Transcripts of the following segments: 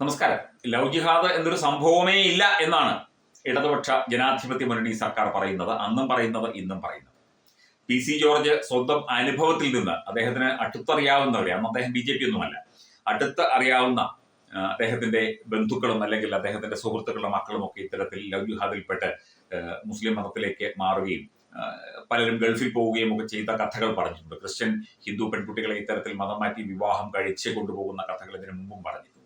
നമസ്കാരം. ലവ് ജിഹാദ് എന്നൊരു സംഭവമേ ഇല്ല എന്നാണ് ഇടതുപക്ഷ ജനാധിപത്യ മുന്നണി സർക്കാർ പറയുന്നത് അന്നും പറയുന്നത് ഇന്നും പറയുന്നത്. പി സി ജോർജ് സ്വന്തം അനുഭവത്തിൽ നിന്ന് അദ്ദേഹത്തിന് അടുത്തറിയാവുന്നവരെ അന്ന് അദ്ദേഹം ബി ജെ പി ഒന്നുമല്ല അടുത്ത് അറിയാവുന്ന അദ്ദേഹത്തിന്റെ ബന്ധുക്കളും അല്ലെങ്കിൽ അദ്ദേഹത്തിന്റെ സുഹൃത്തുക്കളുടെ മക്കളും ഒക്കെ ഇത്തരത്തിൽ ലവ് ജിഹാദിൽപ്പെട്ട് മുസ്ലിം മതത്തിലേക്ക് മാറുകയും പലരും ഗൾഫിൽ പോവുകയും ഒക്കെ ചെയ്ത കഥകൾ പറഞ്ഞിട്ടുണ്ട്. ക്രിസ്ത്യൻ ഹിന്ദു പെൺകുട്ടികളെ ഇത്തരത്തിൽ മതം മാറ്റി വിവാഹം കഴിച്ച് കൊണ്ടുപോകുന്ന കഥകൾ ഇതിനു മുമ്പും പറഞ്ഞിട്ടുണ്ട്.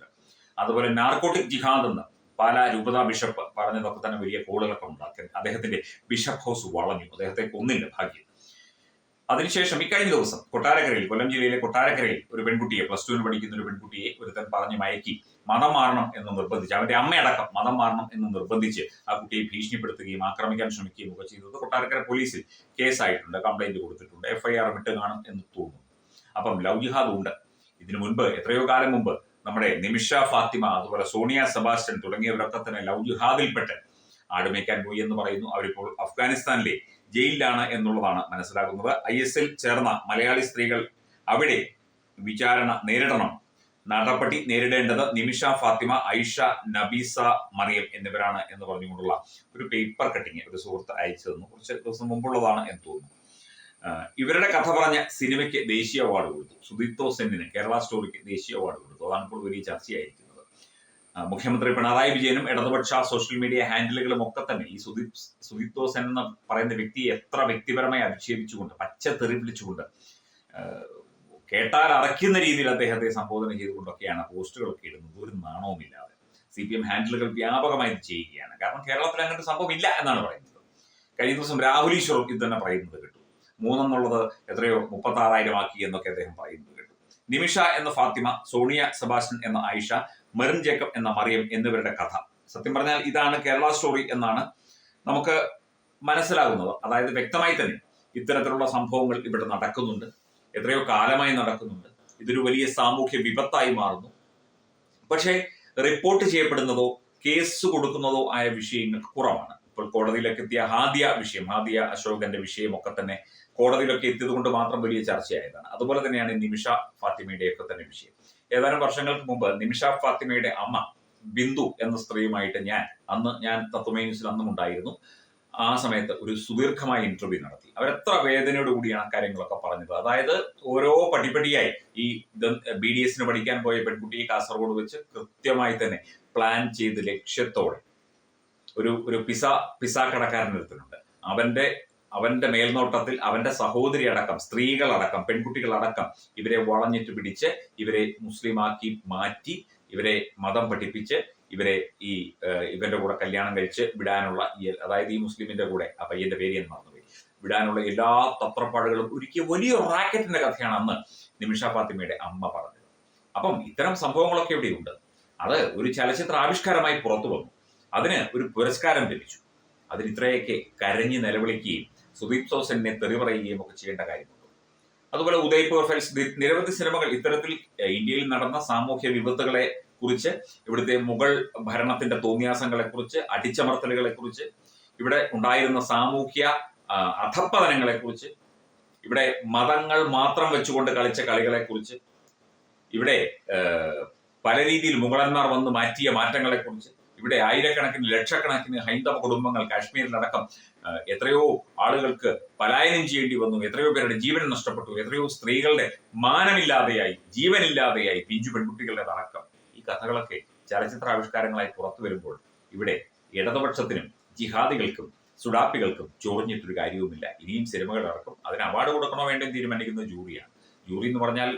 അതുപോലെ നാർക്കോട്ടിക് ജിഹാദ് എന്ന് പാലാ രൂപതാ ബിഷപ്പ് പറഞ്ഞതൊക്കെ തന്നെ വലിയ കോളുകളൊക്കെ ഉണ്ടാക്കി. അദ്ദേഹത്തിന്റെ ബിഷപ്പ് ഹൗസ് വളഞ്ഞു. അദ്ദേഹത്തെ കൊന്നില്ല ഭാഗ്യം. അതിനുശേഷം ഇക്കഴിഞ്ഞ ദിവസം കൊട്ടാരക്കരയിൽ കൊല്ലം ജില്ലയിലെ കൊട്ടാരക്കരയിൽ ഒരു പെൺകുട്ടിയെ പ്ലസ് ടുവിന് പഠിക്കുന്ന ഒരു പെൺകുട്ടിയെ ഒരുത്തൻ പറഞ്ഞ് മയക്കി മതം മാറണം എന്ന് നിർബന്ധിച്ച് അവന്റെ അമ്മയടക്കം മതം മാറണം എന്ന് നിർബന്ധിച്ച് ആ കുട്ടിയെ ഭീഷണിപ്പെടുത്തുകയും ആക്രമിക്കാൻ ശ്രമിക്കുകയും ഒക്കെ ചെയ്തത് കൊട്ടാരക്കര പോലീസിൽ കേസായിട്ടുണ്ട് കംപ്ലൈന്റ് കൊടുത്തിട്ടുണ്ട്. എഫ്ഐആർ വിട്ട് കാണും എന്ന് തോന്നുന്നു. അപ്പം ലവ് ജിഹാദ് ഉണ്ട്. ഇതിനു മുൻപ് എത്രയോ കാലം മുമ്പ് നമ്മുടെ നിമിഷ ഫാത്തിമ അതുപോലെ സോണിയ സെബാസ്റ്റ്യൻ തുടങ്ങിയവരൊക്കെ തന്നെ ലവ് ജിഹാദിൽപ്പെട്ട് ആടുമേക്കാൻ പോയി എന്ന് പറയുന്നു. അവരിപ്പോൾ അഫ്ഗാനിസ്ഥാനിലെ ജയിലിലാണ് എന്നുള്ളതാണ് മനസ്സിലാകുന്നത്. ഐ എസ് എൽ ചേർന്ന മലയാളി സ്ത്രീകൾ അവിടെ വിചാരണ നേരിടണം. നടപടി നേരിടേണ്ടത് നിമിഷ ഫാത്തിമ ഐഷ നബീസ മറിയം എന്നിവരാണ് എന്ന് പറഞ്ഞുകൊണ്ടുള്ള ഒരു പേപ്പർ കട്ടിങ് ഒരു സുഹൃത്ത് അയച്ചു തന്നു കുറച്ച് ദിവസം മുമ്പുള്ളതാണ് എന്ന് തോന്നുന്നു. ഇവരുടെ കഥ പറഞ്ഞ സിനിമയ്ക്ക് ദേശീയ അവാർഡ് കൊടുത്തു. സുദീപ്തോ സെന്നിന് കേരള സ്റ്റോറിക്ക് ദേശീയ അവാർഡ് കൊടുത്തു. അതാണ് ഇപ്പോൾ വലിയ ചർച്ചയായിരിക്കുന്നത്. മുഖ്യമന്ത്രി പിണറായി വിജയനും ഇടതുപക്ഷ സോഷ്യൽ മീഡിയ ഹാൻഡിലുകളും ഒക്കെ തന്നെ ഈ സുദീപ് സുദീപ്തോ സെൻ എന്ന് പറയുന്ന വ്യക്തിയെ എത്ര വ്യക്തിപരമായി അധിക്ഷേപിച്ചുകൊണ്ട് പച്ച തെറി വിളിച്ചുകൊണ്ട് കേട്ടാൽ അറയ്ക്കുന്ന രീതിയിൽ അദ്ദേഹത്തെ സംബോധന ചെയ്തുകൊണ്ടൊക്കെയാണ് പോസ്റ്റുകളൊക്കെ ഇടുന്നത്. ഒരു നാണവുമില്ലാതെ സി പി എം ഹാൻഡിലുകൾ വ്യാപകമായി ചെയ്യുകയാണ്. കാരണം കേരളത്തിൽ അങ്ങനത്തെ സംഭവം ഇല്ല എന്നാണ് പറയുന്നത്. കഴിഞ്ഞ ദിവസം രാഹുൽ ഇത് തന്നെ പറയുന്നത് മൂന്നെന്നുള്ളത് എത്രയോ മുപ്പത്തി ആറായിരം ആക്കി എന്നൊക്കെ അദ്ദേഹം പറയുന്നത് കേട്ടു. നിമിഷ എന്ന ഫാത്തിമ സോണിയ സെബാസ്റ്റ്യൻ എന്ന ആയിഷ മെറിൻ ജേക്കബ് എന്ന മറിയം എന്നിവരുടെ കഥ. സത്യം പറഞ്ഞാൽ ഇതാണ് കേരള സ്റ്റോറി എന്നാണ് നമുക്ക് മനസ്സിലാകുന്നത്. അതായത് വ്യക്തമായി തന്നെ ഇത്തരത്തിലുള്ള സംഭവങ്ങൾ ഇവിടെ നടക്കുന്നുണ്ട്. എത്രയോ കാലമായി നടക്കുന്നുണ്ട്. ഇതൊരു വലിയ സാമൂഹ്യ വിപത്തായി മാറുന്നു. പക്ഷേ റിപ്പോർട്ട് ചെയ്യപ്പെടുന്നതോ കേസ് കൊടുക്കുന്നതോ ആയ വിഷയങ്ങൾ കുറവാണ്. ഇപ്പോൾ കോടതിയിലേക്ക് എത്തിയ ഹാദിയ വിഷയം ഹാദിയ അശോകന്റെ വിഷയമൊക്കെ തന്നെ കോടതിയിലൊക്കെ എത്തിയത് കൊണ്ട് മാത്രം വലിയ ചർച്ചയായതാണ്. അതുപോലെ തന്നെയാണ് നിമിഷ ഫാത്തിമയുടെ ഒക്കെ തന്നെ വിഷയം. ഏതാനും വർഷങ്ങൾക്ക് മുമ്പ് നിമിഷ ഫാത്തിമയുടെ അമ്മ ബിന്ദു എന്ന സ്ത്രീയുമായിട്ട് ഞാൻ അന്ന് ഞാൻ തത്വമേ അന്നും ഉണ്ടായിരുന്നു. ആ സമയത്ത് ഒരു സുദീർഘമായ ഇന്റർവ്യൂ നടത്തി. അവരെത്ര വേദനയോട് കൂടിയാണ് ആ കാര്യങ്ങളൊക്കെ പറഞ്ഞത്. അതായത് ഓരോ പടിപടിയായി ഈ ബി ഡി എസിന് പഠിക്കാൻ പോയ പെൺകുട്ടിയെ കാസർഗോഡ് വെച്ച് കൃത്യമായി തന്നെ പ്ലാൻ ചെയ്ത് ലക്ഷ്യത്തോടെ ഒരു ഒരു പിസ പിസ കടക്കാരൻ നിർത്തുന്നുണ്ട് അവന്റെ അവന്റെ മേൽനോട്ടത്തിൽ അവന്റെ സഹോദരി അടക്കം സ്ത്രീകളടക്കം പെൺകുട്ടികളടക്കം ഇവരെ വളഞ്ഞിട്ട് പിടിച്ച് ഇവരെ മുസ്ലിമാക്കി മാറ്റി ഇവരെ മതം പഠിപ്പിച്ച് ഇവരെ ഈ ഇവന്റെ കൂടെ കല്യാണം കഴിച്ച് വിടാനുള്ള അതായത് ഈ മുസ്ലിമിന്റെ കൂടെ ആ പയ്യന്റെ പേര് എന്ന് മറന്നുപോയി. വിടാനുള്ള എല്ലാ തത്രപ്പാടുകളും ഒരുക്കിയ വലിയ റാക്കറ്റിന്റെ കഥയാണ് അന്ന് നിമിഷ ഫാത്തിമയുടെ അമ്മ പറഞ്ഞത്. അപ്പം ഇത്തരം സംഭവങ്ങളൊക്കെ ഇവിടെയുണ്ട്. അത് ഒരു ചലച്ചിത്ര ആവിഷ്കാരമായി പുറത്തു വന്നു. അതിന് ഒരു പുരസ്കാരം ലഭിച്ചു. അതിന് ഇത്രയൊക്കെ കരഞ്ഞ് നിലവിളിക്കുകയും സുദീപ് സോസനെ തെറി പറയുകയും ഒക്കെ ചെയ്യേണ്ട കാര്യമുണ്ട്. അതുപോലെ ഉദയ്പൂർ ഫെൽസ് നിരവധി സിനിമകൾ ഇത്തരത്തിൽ ഇന്ത്യയിൽ നടന്ന സാമൂഹ്യ വിപത്തുകളെ കുറിച്ച് ഇവിടുത്തെ മുഗൾ ഭരണത്തിന്റെ തോന്നിയാസങ്ങളെ കുറിച്ച് അടിച്ചമർത്തലുകളെ കുറിച്ച് ഇവിടെ ഉണ്ടായിരുന്ന സാമൂഹ്യ അധപ്പതനങ്ങളെ കുറിച്ച് ഇവിടെ മതങ്ങൾ മാത്രം വെച്ചുകൊണ്ട് കളിച്ച കളികളെ കുറിച്ച് ഇവിടെ പല രീതിയിൽ മുഗളന്മാർ വന്ന് മാറ്റിയ മാറ്റങ്ങളെ കുറിച്ച് ഇവിടെ ആയിരക്കണക്കിന് ലക്ഷക്കണക്കിന് ഹൈന്ദവ കുടുംബങ്ങൾ കാശ്മീരിലടക്കം എത്രയോ ആളുകൾക്ക് പലായനം ചെയ്യേണ്ടി വന്നു എത്രയോ പേരുടെ ജീവൻ നഷ്ടപ്പെട്ടു എത്രയോ സ്ത്രീകളുടെ മാനമില്ലാതെയായി ജീവനില്ലാതെയായി പിഞ്ചു പെൺകുട്ടികളുടെ അടക്കം. ഈ കഥകളൊക്കെ ചലച്ചിത്ര ആവിഷ്കാരങ്ങളായി പുറത്തു വരുമ്പോൾ ഇവിടെ ഇടതുപക്ഷത്തിനും ജിഹാദികൾക്കും സുഡാപ്പികൾക്കും ചൊറിഞ്ഞിട്ടൊരു കാര്യവുമില്ല. ഇനിയും സിനിമകൾ ഇറക്കും അതിന് അവാർഡ് കൊടുക്കണോ വേണ്ടെന്ന് തീരുമാനിക്കുന്നത് ജൂറിയാണ്. ജൂറി എന്ന് പറഞ്ഞാൽ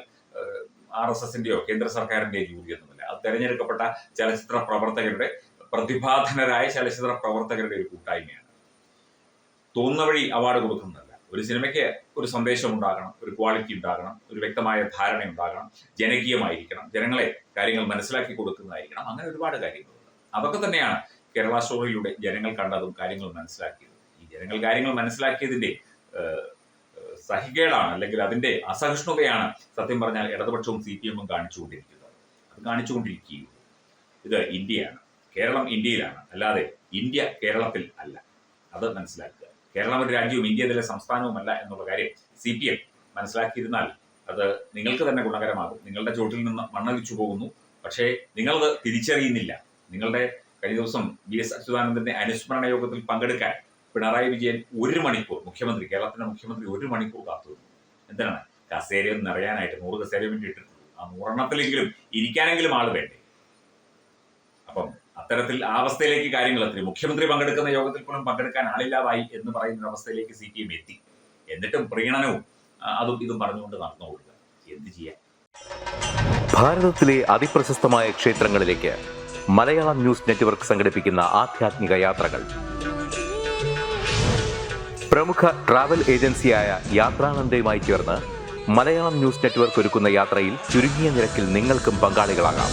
ആർ എസ് എസിന്റെയോ കേന്ദ്ര സർക്കാരിന്റെയോ ജൂറി ഒന്നുമില്ല. അത് തെരഞ്ഞെടുക്കപ്പെട്ട ചലച്ചിത്ര പ്രവർത്തകരുടെ പ്രതിഭാധനരായ ചലച്ചിത്ര പ്രവർത്തകരുടെ ഒരു കൂട്ടായ്മയാണ്. തോന്നുന്ന വഴി അവാർഡ് കൊടുക്കുന്നതല്ല. ഒരു സിനിമയ്ക്ക് ഒരു സന്ദേശം ഉണ്ടാകണം ഒരു ക്വാളിറ്റി ഉണ്ടാകണം ഒരു വ്യക്തമായ ധാരണ ഉണ്ടാകണം ജനകീയമായിരിക്കണം ജനങ്ങളെ കാര്യങ്ങൾ മനസ്സിലാക്കി കൊടുക്കുന്നതായിരിക്കണം അങ്ങനെ ഒരുപാട് കാര്യങ്ങളുണ്ട്. അതൊക്കെ തന്നെയാണ് കേരള സ്റ്റോറിയിലൂടെ ജനങ്ങൾ കണ്ടതും കാര്യങ്ങൾ മനസ്സിലാക്കിയതും. ഈ ജനങ്ങൾ കാര്യങ്ങൾ മനസ്സിലാക്കിയതിന്റെ സഹികേടാണ് അല്ലെങ്കിൽ അതിന്റെ അസഹിഷ്ണുതയാണ് സത്യം പറഞ്ഞാൽ ഇടതുപക്ഷവും സി പി എമ്മും കാണിച്ചുകൊണ്ടിരിക്കുന്നത്. അത് കാണിച്ചുകൊണ്ടിരിക്കുകയും ഇത് ഇന്ത്യയാണ്. കേരളം ഇന്ത്യയിലാണ്. അല്ലാതെ ഇന്ത്യ കേരളത്തിൽ അല്ല. അത് മനസ്സിലാക്കുക. കേരളം ഒരു രാജ്യവും ഇന്ത്യയിലെ സംസ്ഥാനവുമല്ല എന്നുള്ള കാര്യം സി പി എം മനസ്സിലാക്കിയിരുന്നാൽ അത് നിങ്ങൾക്ക് തന്നെ ഗുണകരമാകും. നിങ്ങളുടെ ചോട്ടിൽ നിന്ന് മണ്ണൊലിച്ചു പോകുന്നു. പക്ഷേ നിങ്ങളത് തിരിച്ചറിയുന്നില്ല. നിങ്ങളുടെ കഴിഞ്ഞ ദിവസം വി എസ് അച്യുതാനന്ദന്റെ അനുസ്മരണ യോഗത്തിൽ പങ്കെടുക്കാൻ പിണറായി വിജയൻ ഒരു മണിക്കൂർ മുഖ്യമന്ത്രി കേരളത്തിന്റെ മുഖ്യമന്ത്രി ഒരു മണിക്കൂർ കാത്തു എന്തിനാണ് കസേരയൊന്നും നിറയാനായിട്ട് നൂറ് കസേര വേണ്ടി ഇട്ടിട്ടുള്ളൂ ആ നൂറെണ്ണത്തിലെങ്കിലും ഇരിക്കാനെങ്കിലും ആൾ വേണ്ടേ? അപ്പം അത്തരത്തിൽ ആ അവസ്ഥയിലേക്ക് കാര്യങ്ങൾ എത്തി. മുഖ്യമന്ത്രി പങ്കെടുക്കുന്ന യോഗത്തിൽ പോലും പങ്കെടുക്കാൻ ആളില്ലാതായി എന്ന് പറയുന്ന അവസ്ഥയിലേക്ക് സി പി എം എത്തി. എന്നിട്ടും പ്രീണനവും അതും ഇതും പറഞ്ഞുകൊണ്ട് നടന്നു കൊടുക്കുക എന്ത് ചെയ്യാൻ? ഭാരതത്തിലെ അതിപ്രശസ്തമായ ക്ഷേത്രങ്ങളിലേക്ക് മലയാളം ന്യൂസ് നെറ്റ്വർക്ക് സംഘടിപ്പിക്കുന്ന ആധ്യാത്മിക യാത്രകൾ. പ്രമുഖ ട്രാവൽ ഏജൻസിയായ യാത്രാനന്ദയുമായി ചേർന്ന് മലയാളം ന്യൂസ് നെറ്റ്വർക്ക് ഒരുക്കുന്ന യാത്രയിൽ ചുരുങ്ങിയ നിരക്കിൽ നിങ്ങൾക്കും പങ്കാളികളാകാം.